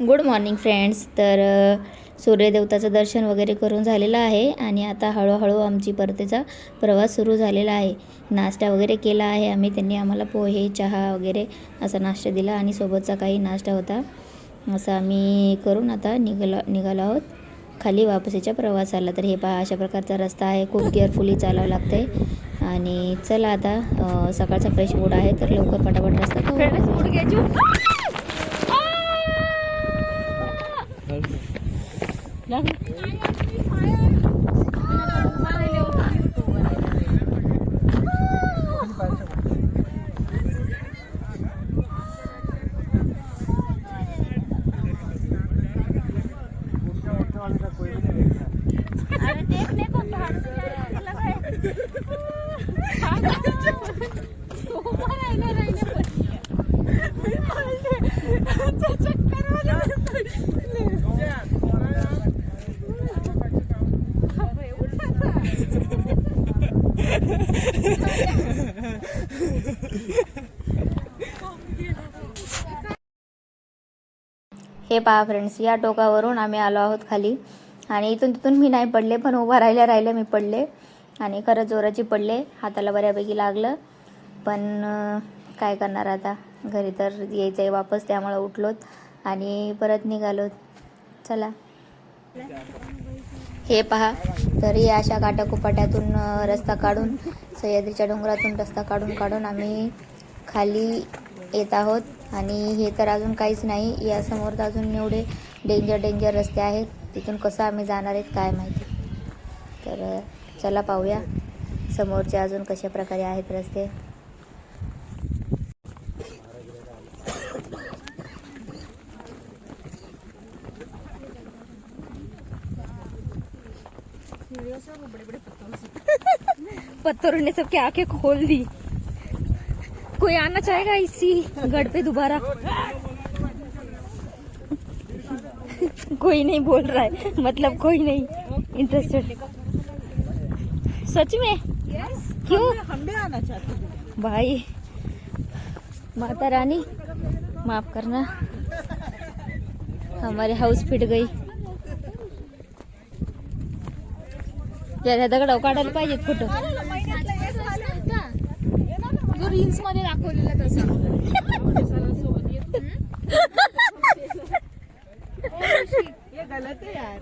Good morning friends. तर सूर्यदेवताचं दर्शन वगैरे करून झालेलं आहे आणि आता हळूहळू आमची परतीचा प्रवास सुरू झालेला आहे. नाश्ता वगैरे केला आहे. आम्ही त्यांनी आम्हाला पोहे चहा वगैरे असा नाश्ता दिला आणि सोबतचा काही नाश्ता होता. असं आम्ही करून आता निघालो निघालो आहोत. खाली वापसीच्या प्रवासाला. तर हे पहा अशा प्रकारचा रस्ता आहे. खूप केअरफुली चालावं लागतं आहे आणि चला आता सकाळचा फ्रेश मूड आहे. तर लवकर पटापट रस्ता 来。हे पहा फ्रेंड्स या टोकावरून आम्ही आलो आहोत खाली. आणि इथून तिथून मी नाही पडले पण उभा राहिल्या राहिल्या मी पडले. आणि खरंच जोराची पडले हाताला बऱ्यापैकी लागलं. पण काय करणार आता? घरी तर यायचं आहे वापस त्यामुळं उठलोत. आणि परत निघालोत. चला. हे पहा तरी अशा काटाकुपाट्यातून रस्ता काढून सह्याद्रीच्या डोंगरातून रस्ता काढून काढून आम्ही खाली येत आहोत. आणि हे तर अजून काहीच नाही या समोर तर अजून एवढे डेंजर डेंजर रस्ते आहेत. तिथून कसं आम्ही जाणार आहेत काय माहिती. तर चला पाहूया. समोरचे अजून कशा प्रकारे आहेत रस्ते. पत्थरों ने सबके आँखें खोल दी। कोई आना चाहेगा इसी गढ़ पे दोबारा? कोई नहीं बोल रहा है मतलब कोई नहीं इंटरेस्टेड सच में? क्यों? हम भी आना चाहते हैं। भाई माता रानी माफ़ करना हमारे हाउस फिट गई। या दगडाव काढायला पाहिजे फ़ोटो। जो रील्समध्ये दाखवलेला तसा. ये गलत है यार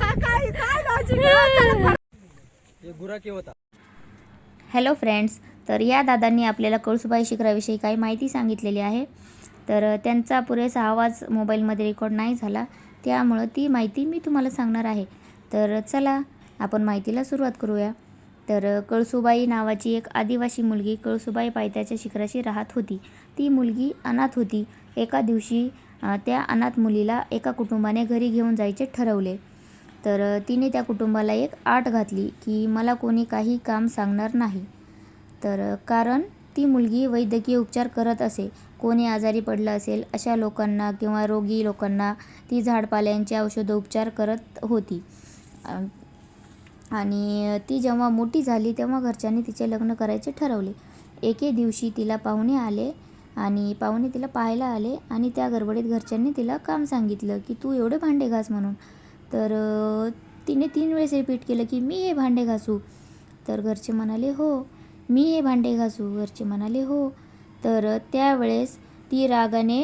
हा काय काय लॉजिक ये गुरा के होता हॅलो फ्रेंड्स तर या दादांनी आपल्याला कळसुबाई शिखराविषयी काही माहिती सांगितलेली आहे. तर त्यांचा पुरेसा आवाज मोबाईलमध्ये रेकॉर्ड नाही झाला. त्यामुळं ती माहिती मी तुम्हाला सांगणार आहे. तर चला आपण माहितीला सुरुवात करूया. तर कळसुबाई नावाची एक आदिवासी मुलगी कळसुबाई पायथ्याच्या शिखराशी राहत होती. ती मुलगी अनाथ होती. एका दिवशी त्या अनाथ मुलीला एका कुटुंबाने घरी घेऊन जायचे ठरवले. तर तिने त्या कुटुंबाला एक आट घातली की मला कोणी काही काम सांगणार नाही. तर कारण ती मुलगी वैद्यकीय उपचार करत असे. कोणी आजारी पडलं असेल अशा लोकांना किंवा रोगी लोकांना ती झाडपाल्यांचे औषधोपचार करत होती. आणि ती जेव्हा मोठी झाली तेव्हा घरच्यांनी तिचे लग्न करायचे ठरवले. एके दिवशी तिला पाहुणे आले आणि पाहुणे तिला पाहायला आले आणि त्या गडबडीत घरच्यांनी तिला काम सांगितलं की तू एवढे भांडे घास म्हणून. तर तिने तीन वेळेस रिपीट केलं की मी हे भांडे घासू. तर घरचे म्हणाले हो. मी हे भांडे घासू. घरचे म्हणाले हो. तर त्यावेळेस ती रागाने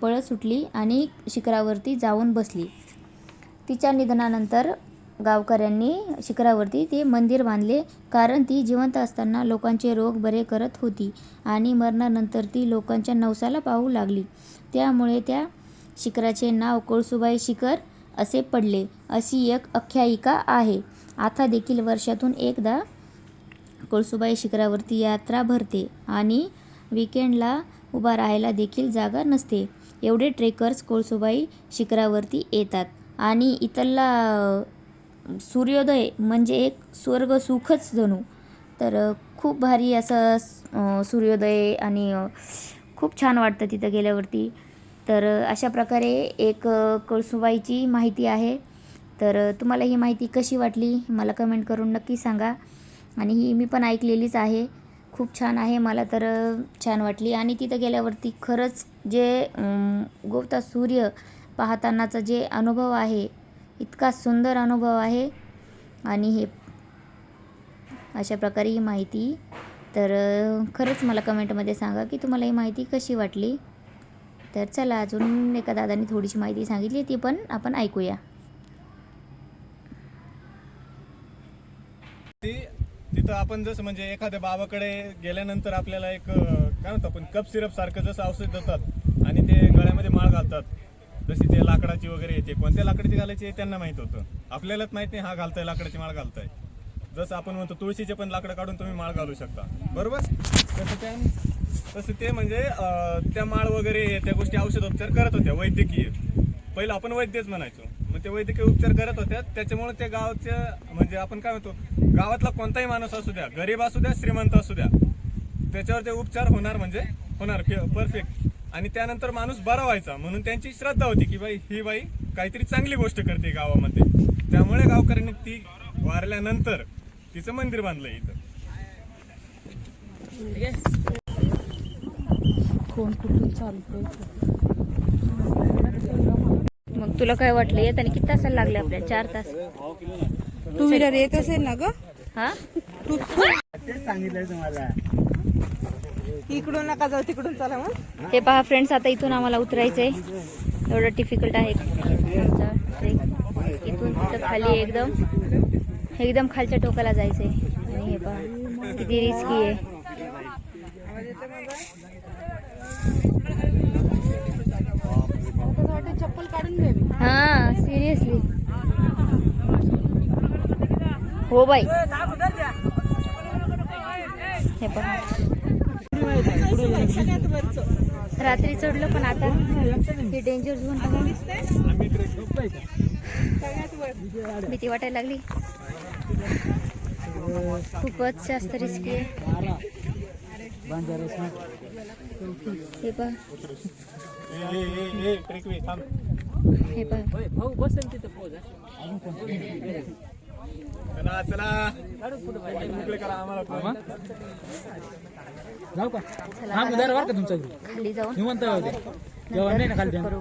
पळत सुटली आणि शिखरावरती जाऊन बसली. तिच्या निधनानंतर गावकऱ्यांनी शिखरावरती ते मंदिर बांधले. कारण ती जिवंत असताना लोकांचे रोग बरे करत होती आणि मरणानंतर ती लोकांच्या नवसाला पाहू लागली. त्यामुळे त्या शिखराचे नाव कोळसुबाई शिखर असे पडले. अशी एक आख्यायिका आहे. आता देखील वर्षातून एकदा कोळसुबाई शिखरावरती यात्रा भरते आणि विकेंडला उभा राहायला देखील जागा नसते. एवढे ट्रेकर्स कोळसुबाई शिखरावरती येतात आणि इथला सूर्योदय म्हणजे एक स्वर्ग सुखच जणू. तर खूप भारी असं सूर्योदय आणि खूप छान वाटतं तिथं गेल्यावरती. तर अशा प्रकारे एक कळसुबाईची माहिती आहे. तर तुम्हाला ही माहिती कशी वाटली मला कमेंट करून नक्की सांगा. आणि ही मी पण ऐकलेलीच आहे. खूप छान आहे मला तर छान वाटली. आणि तिथं गेल्यावरती खरंच जे गोवता उगवता सूर्य पाहतानाचा जे अनुभव आहे इतका सुंदर अनुभव आहे. आणि हे अशा प्रकारे ही माहिती. तर खरंच मला कमेंटमध्ये सांगा की तुम्हाला ही माहिती कशी वाटली? तर चला अजून एका दादाने थोडीशी माहिती सांगितली ती पण आपण ऐकूया. ती तिथं आपण जसं म्हणजे एखाद्या बाबाकडे गेल्यानंतर आपल्याला एक काय म्हणतो आपण कप सिरप सारखं जसं औषध देतात आणि ते गळ्यामध्ये माळ घालतात. जशी ते लाकडाची वगैरे येते. कोणत्या लाकडाची घालायची हे त्यांना माहीत होतं. आपल्यालाच माहीत नाही हा घालताय लाकडाची माळ घालताय. जसं आपण म्हणतो तुळशीचे पण लाकडं काढून तुम्ही माळ घालू शकता. बरोबर? तसं त्या तसं ते म्हणजे त्या माळ वगैरे त्या गोष्टी औषधोपचार करत होत्या वैद्यकीय. पहिलं आपण वैद्यच म्हणायचो. मग ते वैद्यकीय उपचार करत होत्या. त्याच्यामुळे ते गावच्या म्हणजे आपण काय म्हणतो गावातला कोणताही माणूस असू द्या गरीब असू द्या श्रीमंत असू द्या त्याच्यावर ते उपचार होणार म्हणजे होणार परफेक्ट आणि त्यानंतर माणूस बरा व्हायचा. म्हणून त्यांची श्रद्धा होती की बाई ही बाई काहीतरी चांगली गोष्ट करते गावामध्ये. त्यामुळे गावकऱ्यांनी ती वारल्यानंतर तिचं मंदिर बांधलंय इथं. कोण कुठून चालतंय? मग तुला काय वाटलं येताना किती तासाला लागले आपल्याला? चार तास. टू व्हीलर येत असेल ना ग? हा? इकडून नका जाऊ तिकडून चला मग. हे पहा फ्रेंड्स आता इथून आम्हाला उतरायचंय. एवढं डिफिकल्ट आहे. ट्रेक इथून तिथं खाली एकदम एकदम खालच्या टोकाला जायचंय. आणि हे पहा किती रिस्की आहे. चप्पल काढून हा सिरियसली हो बाई. हे पहा. सगळ्यात वरचं. रात्री चढलो पण आता हे डेंजर झोन भीती वाटायला लागली. खूपच जास्त रिस्की आहे. हे पहा. हे पहा चला चला. करा आम्हाला. जाऊ का? हा उदार बरं का तुमचा खाली जाऊन. निवंत होते जेवण नाही ना खाली नंतर करू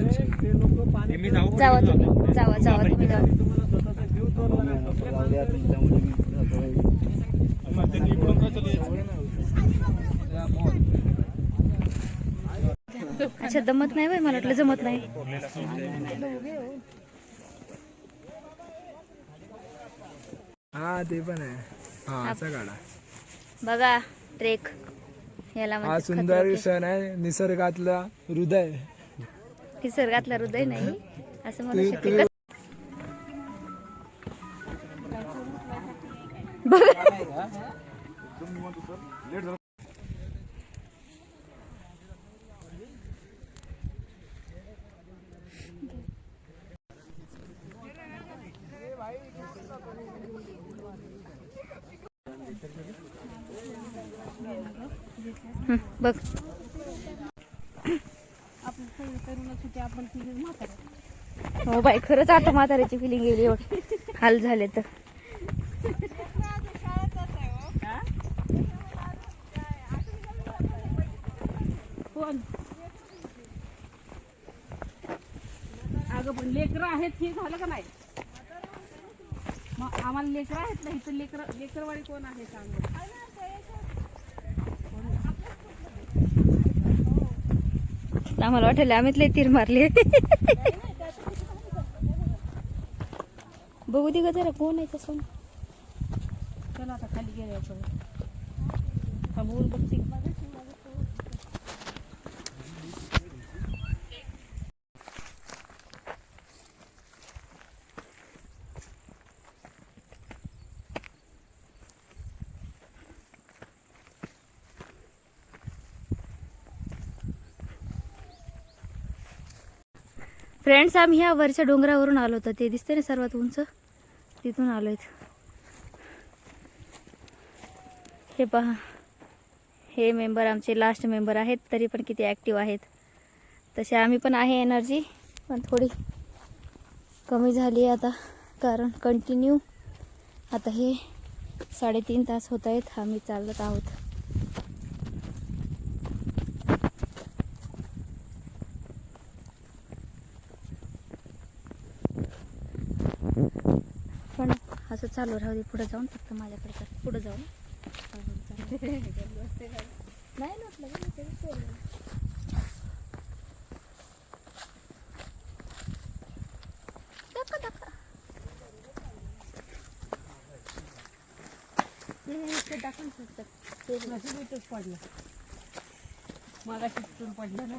मी जाऊ जावा तुम्ही जावा जावा तुम्ही जावा मग त्यांनी इकडून कसं यायचं? अच्छा दमत नाही बाई मला वाटलं जमत नाही. हा ते पण आहे. हा असा काढा बघा ट्रेक. याला हा म्हणतात सुंदर क्षण आहे. निसर्गातला हृदय. निसर्गातला हृदय नाही असं म्हणू शकते. बघ. हो बाई खरंच आता म्हाताऱ्याची फिलिंग गेली एवढी हाल झाले तर. अगं पण लेकरं आहेत हे झालं का नाही? मग आम्हाला लेकरं आहेत ना इथं लेकर लेकरवाडी कोण आहे सांग? आम्हाला वाटेल आम्हीच लय तीर मारली. बघू दे ग जरा कोण आहे तसं? चला आता खाली गेले बघते. फ्रेंड्स आम्ही ह्या वरच्या डोंगरावरून आलो होतो. ते दिसते ना सर्वात उंच? तिथून आलो आहेत. हे पहा. हे मेंबर आमचे लास्ट मेंबर आहेत. तरी पण किती ॲक्टिव्ह आहेत. तसे आम्ही पण आहे एनर्जी पण थोडी कमी झाली आहे आता. कारण कंटिन्यू आता हे साडेतीन तास होत आहेत. आम्ही चालत आहोत. चालू राहू दे पुढे जाऊन फक्त माझ्याकडे कर पुढे जाऊन नाही नसलं का, मी तेच बोलले. दाखव, दाखव. ते दाखव ना फक्त. ते बघ. मागाशी तिथून पडलं ना.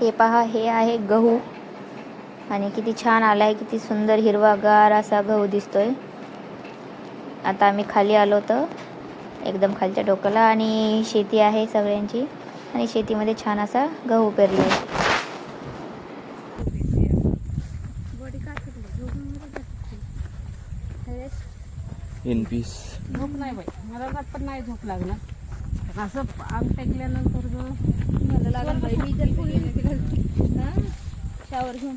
हे पहा हे आहे गहू. आणि किती छान आलाय किती सुंदर हिरवागार असा गहू दिसतोय. आता आम्ही खाली आलो तर एकदम खालच्या डोक्याला आणि शेती आहे सगळ्यांची. आणि शेतीमध्ये छान असा गहू पेरलाय. इन पीस झोप नाही बाई. मला पण नाही झोप लागणार. असं अंग टेकल्यानंतर मला लागून बाई मी जर कोणी शावर घेऊन.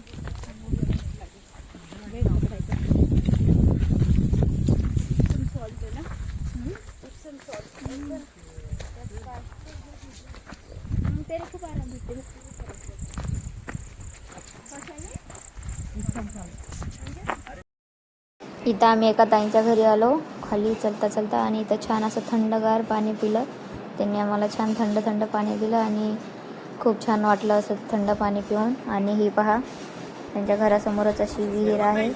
खूप आराम भेटते. इथं आम्ही एका ताईंच्या घरी आलो. खाली चलता चलता आणि इथं छान असं थंडगार पाणी पिलं. त्यांनी आम्हाला छान थंड थंड पाणी दिलं आणि खूप छान वाटलं असं थंड पाणी पिऊन. आणि ही पहा त्यांच्या घरासमोरच अशी विहीर आहे.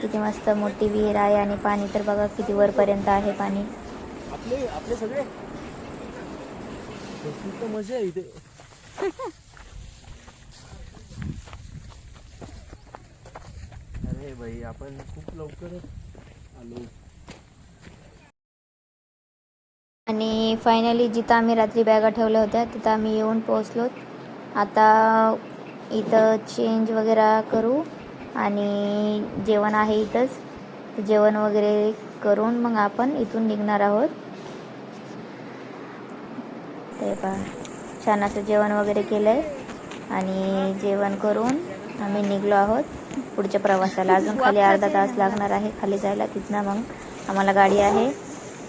किती मस्त मोठी विहीर आहे आणि पाणी तर बघा किती वरपर्यंत आहे पाणी. मजा आहे इथे. अरे भाई आपण खूप लवकर आलो. आणि फायनली जिथं आम्ही रात्री बॅगा ठेवल्या होत्या तिथं आम्ही येऊन पोहोचलो. आता इथं चेंज वगैरे करू आणि जेवण आहे इथंच. जेवण वगैरे करून मग आपण इथून निघणार आहोत. ते पहा छान असं जेवण वगैरे केलं आहे आणि जेवण करून आम्ही निघलो आहोत. पुढच्या प्रवासाला. अजून खाली अर्धा तास लागणार आहे खाली जायला. तिथनं मग आम्हाला गाडी आहे.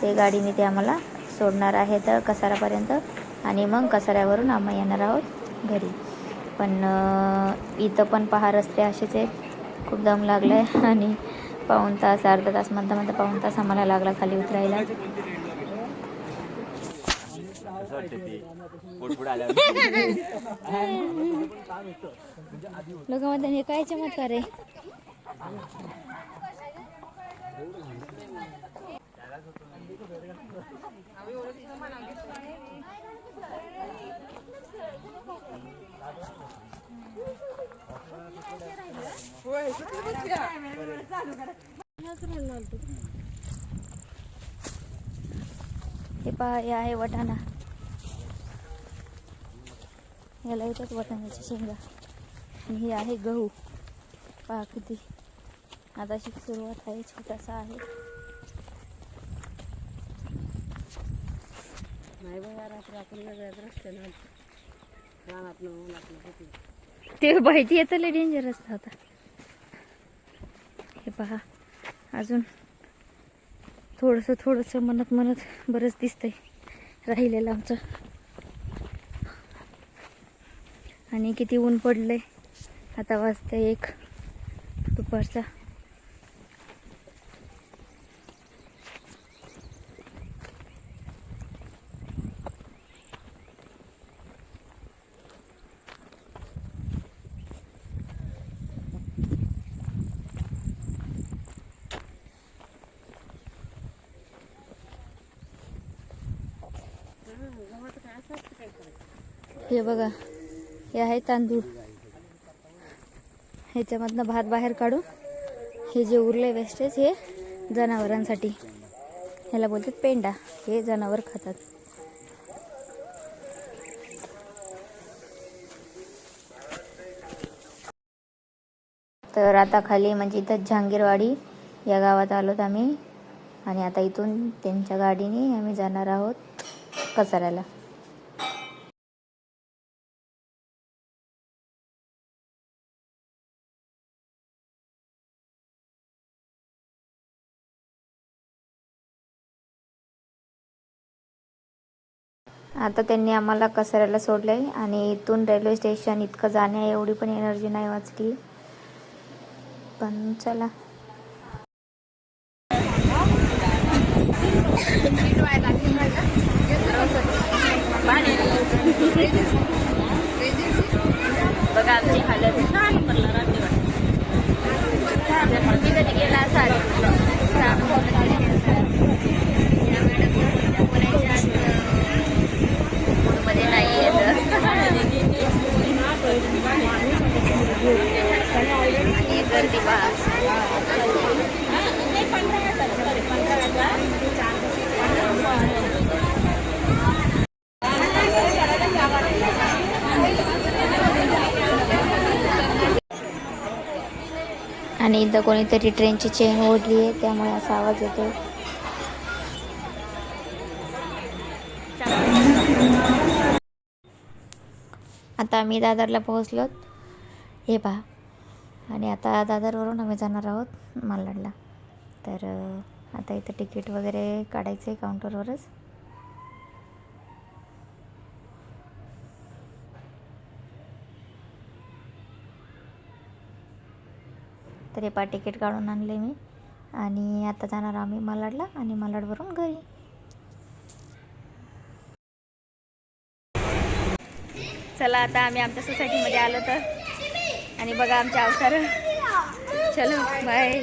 ते गाडीने ते आम्हाला सोडणार आहे तर कसारापर्यंत? आणि मग कसाऱ्यावरून आम्ही येणार आहोत घरी. पण इथं पण पहा रस्ते असेच आहेत. खूप दम लागला आहे आणि पाऊण तास अर्धा तास म्हणता म्हणता पाऊण तास आम्हाला लागला खाली उतरायला. लोक म्हणतात हे काय चमत्कार आहे? हे पहा हे आहे वटाणा. याला येतात वटाण्याची शेंगा. आणि हे आहे गहू. पहा किती. आताशी सुरुवात आहे छोटासा आहे. नाही बाई रात्री आपण वेगळ्याच रस्त्याने रानात ते माहिती येतं डेंजर रस्ता होता. हे पहा. अजून थोडंसं थोडंसं म्हणत म्हणत बरंच दिसतंय राहिलेलं आमचं. आणि किती ऊन पडलंय. आता वाजतंय एक. दुपारचा. हे बघा हे आहे तांदूळ. ह्याच्यामधनं भात बाहेर काढून हे जे उरले वेस्टेज हे जनावरांसाठी. ह्याला बोलतात पेंडा हे जनावर खातात. तर आता खाली म्हणजे इथं जहांगीरवाडी या गावात आलोत आम्ही. आणि आता इथून त्यांच्या गाडीने आम्ही जाणार आहोत कचऱ्याला. आता त्यांनी आम्हाला कसऱ्याला सोडलं आहे आणि इथून रेल्वे स्टेशन इतकं जाण्या एवढी पण एनर्जी नाही वाचली. पण चला बघा आमची हालत छान पडला रात्री तुम्ही कधी गेला असाल मध्ये नाही येत आणि गर्दी पहा आणि इथं कोणीतरी ट्रेनची चेन ओढली आहे त्यामुळे असा आवाज येतो. आता आम्ही दादरला पोहोचलो हे पहा. आणि आता दादरवरून आम्ही जाणार आहोत मालाडला तर आता इथं तिकीट वगैरे काढायचं आहे काउंटरवरच. तर हे पहा तिकीट काढून आणले मी. आणि आता जाणार आम्ही मालाडला आणि मालाडवरून घरी. चला आता आम्ही आमच्या सोसायटीमध्ये आलो तर. आणि बघा आमच्या अवतार. चलो बाय